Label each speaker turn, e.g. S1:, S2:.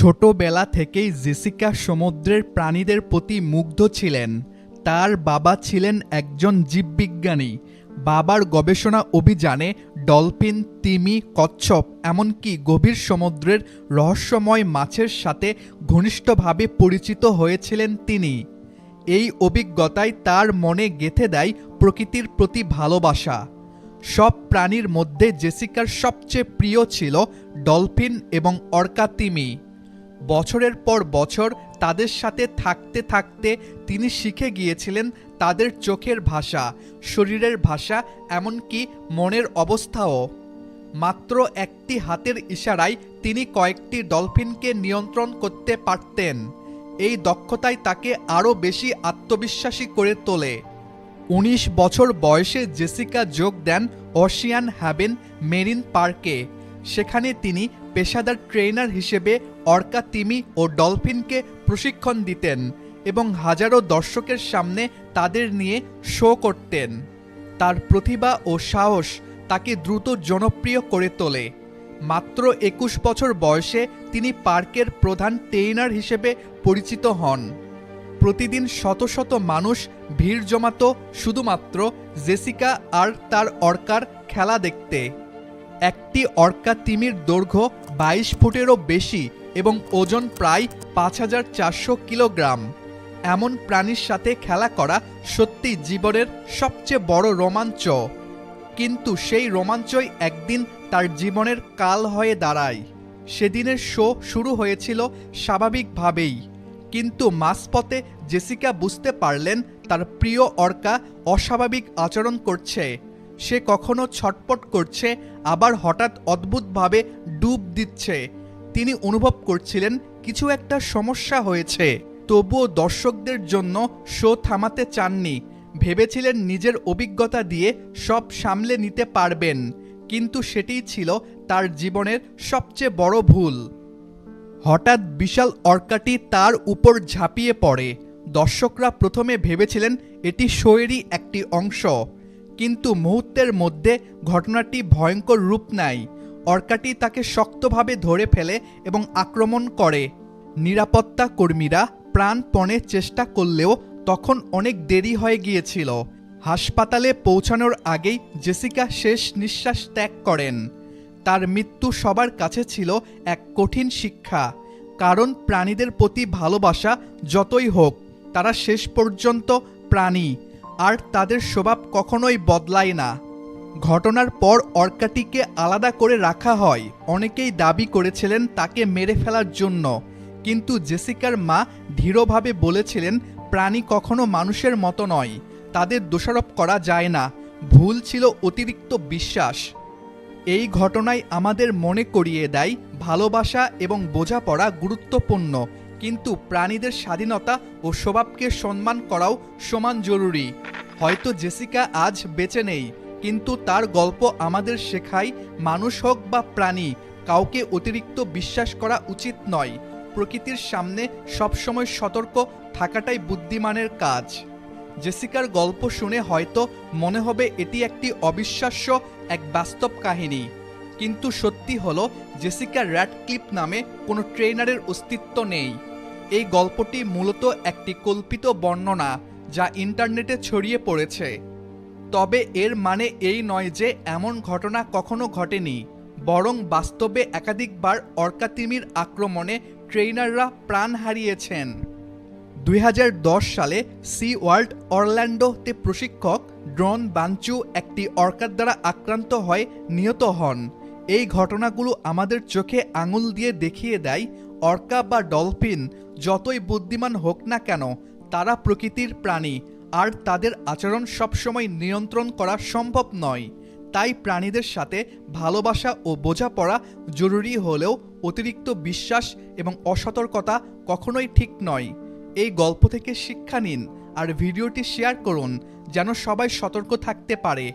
S1: ছোটবেলা থেকেই জেসিকা সমুদ্রের প্রাণীদের প্রতি মুগ্ধ ছিলেন। তার বাবা ছিলেন একজন জীববিজ্ঞানী। বাবার গবেষণা অভিযানে ডলফিন, তিমি, কচ্ছপ, এমনকি গভীর সমুদ্রের রহস্যময় মাছের সাথে ঘনিষ্ঠভাবে পরিচিত হয়েছিলেন তিনি। এই অভিজ্ঞতায় তার মনে গেঁথে দেয় প্রকৃতির প্রতি ভালোবাসা। সব প্রাণীর মধ্যে জেসিকার সবচেয়ে প্রিয় ছিল ডলফিন এবং অর্কা তিমি বছরের পর বছর তাদের সাথে থাকতে থাকতে তিনি শিখে গিয়েছিলেন তাদের চোখের ভাষা, শরীরের ভাষা, এমনকি মনের অবস্থাও। মাত্র একটি হাতের ইশারায় তিনি কয়েকটি ডলফিনকে নিয়ন্ত্রণ করতে পারতেন। এই দক্ষতাই তাকে আরও বেশি আত্মবিশ্বাসী করে তোলে। উনিশ বছর বয়সে জেসিকা যোগ দেন অশিয়ান হ্যাভেন মেরিন পার্কে। সেখানে তিনি পেশাদার ট্রেনার হিসেবে অর্কা তিমি ও ডলফিনকে প্রশিক্ষণ দিতেন এবং হাজারো দর্শকের সামনে তাদের নিয়ে শো করতেন। তার প্রতিভা ও সাহস তাকে দ্রুত জনপ্রিয় করে তোলে। মাত্র একুশ বছর বয়সে তিনি পার্কের প্রধান ট্রেনার হিসেবে পরিচিত হন। প্রতিদিন শত শত মানুষ ভিড় জমাতো শুধুমাত্র জেসিকা আর তার অর্কার খেলা দেখতে। একটি অর্কা তিমির দৈর্ঘ্য বাইশ ফুটেরও বেশি এবং ওজন প্রায় পাঁচ হাজার চারশো কিলোগ্রাম। এমন প্রাণীর সাথে খেলা করা সত্যি জীবনের সবচেয়ে বড় রোমাঞ্চ। কিন্তু সেই রোমাঞ্চই একদিন তার জীবনের কাল হয়ে দাঁড়ায়। সেদিনের শো শুরু হয়েছিল স্বাভাবিকভাবেই। কিন্তু মাঝপথে জেসিকা বুঝতে পারলেন তার প্রিয় অর্কা অস্বাভাবিক আচরণ করছে। সে কখনো ছটপট করছে, আবার হঠাৎ অদ্ভুতভাবে ডুব দিচ্ছে। তিনি অনুভব করছিলেন কিছু একটা সমস্যা হয়েছে। তবুও দর্শকদের জন্য শো থামাতে চাননি। ভেবেছিলেন নিজের অভিজ্ঞতা দিয়ে সব সামলে নিতে পারবেন, কিন্তু সেটিই ছিল তার জীবনের সবচেয়ে বড় ভুল। হঠাৎ বিশাল অর্কাটি তার উপর ঝাঁপিয়ে পড়ে। দর্শকরা প্রথমে ভেবেছিলেন এটি শোয়েরই একটি অংশ। কিন্তু মুহূর্তের মধ্যে ঘটনাটি ভয়ঙ্কর রূপ নেয়। অর্কাটি তাকে শক্তভাবে ধরে ফেলে এবং আক্রমণ করে। নিরাপত্তা কর্মীরা প্রাণপণে চেষ্টা করলেও তখন অনেক দেরি হয়ে গিয়েছিল। হাসপাতালে পৌঁছানোর আগেই জেসিকা শেষ নিঃশ্বাস ত্যাগ করেন। তার মৃত্যু সবার কাছে ছিল এক কঠিন শিক্ষা। কারণ প্রাণীদের প্রতি ভালোবাসা যতই হোক, তারা শেষ পর্যন্ত প্রাণী। আর তাদের স্বভাব কখনোই বদলায় না। ঘটনার পর অর্কাটিকে আলাদা করে রাখা হয়। অনেকেই দাবি করেছিলেন তাকে মেরে ফেলার জন্য। কিন্তু জেসিকার মা দৃঢ়ভাবে বলেছিলেন, প্রাণী কখনো মানুষের মতো নয়। তাদের দোষারোপ করা যায় না। ভুল ছিল অতিরিক্ত বিশ্বাস। এই ঘটনায় আমাদের মনে করিয়ে দেয় ভালোবাসা এবং বোঝাপড়া গুরুত্বপূর্ণ। কিন্তু প্রাণীদের স্বাধীনতা ও স্বভাবকে সম্মান করাও সমান জরুরি। হয়তো জেসিকা আজ বেঁচে নেই, কিন্তু তার গল্প আমাদের শেখায় মানুষ হোক বা প্রাণী, কাউকে অতিরিক্ত বিশ্বাস করা উচিত নয়। প্রকৃতির সামনে সবসময় সতর্ক থাকাটাই বুদ্ধিমানের কাজ। জেসিকার গল্প শুনে হয়তো মনে হবে এটি একটি অবিশ্বাস্য এক বাস্তব কাহিনী। কিন্তু সত্যি হলো, জেসিকা র্যাডক্লিপ নামে কোনো ট্রেনারের অস্তিত্ব নেই। এই গল্পটি মূলত একটি কল্পিত বর্ণনা যা ইন্টারনেটে ছড়িয়ে পড়েছে। তবে এর মানে এই নয় যে এমন ঘটনা কখনো ঘটেনি, বরং বাস্তবে একাধিকবার অর্কাতিমির আক্রমণে ট্রেইনাররা প্রাণ হারিয়েছেন। দুই হাজার দশ সালে সি ওয়ার্ল্ড অরল্যান্ডোতে প্রশিক্ষক ড্রোন বাঞ্চু একটি অর্কার দ্বারা আক্রান্ত হয়ে নিহত হন। এই ঘটনাগুলো আমাদের চোখে আঙুল দিয়ে দেখিয়ে দেয় অর্কা বা ডলফিন যতই বুদ্ধিমান হোক না কেন, তারা প্রকৃতির প্রাণী, আর তাদের আচরণ সবসময় নিয়ন্ত্রণ করা সম্ভব নয়। তাই প্রাণীদের সাথে ভালোবাসা ও বোঝাপড়া জরুরি হলেও অতিরিক্ত বিশ্বাস এবং অসতর্কতা কখনোই ঠিক নয়। এই গল্প থেকে শিক্ষা নিন আর ভিডিওটি শেয়ার করুন, যেন সবাই সতর্ক থাকতে পারে।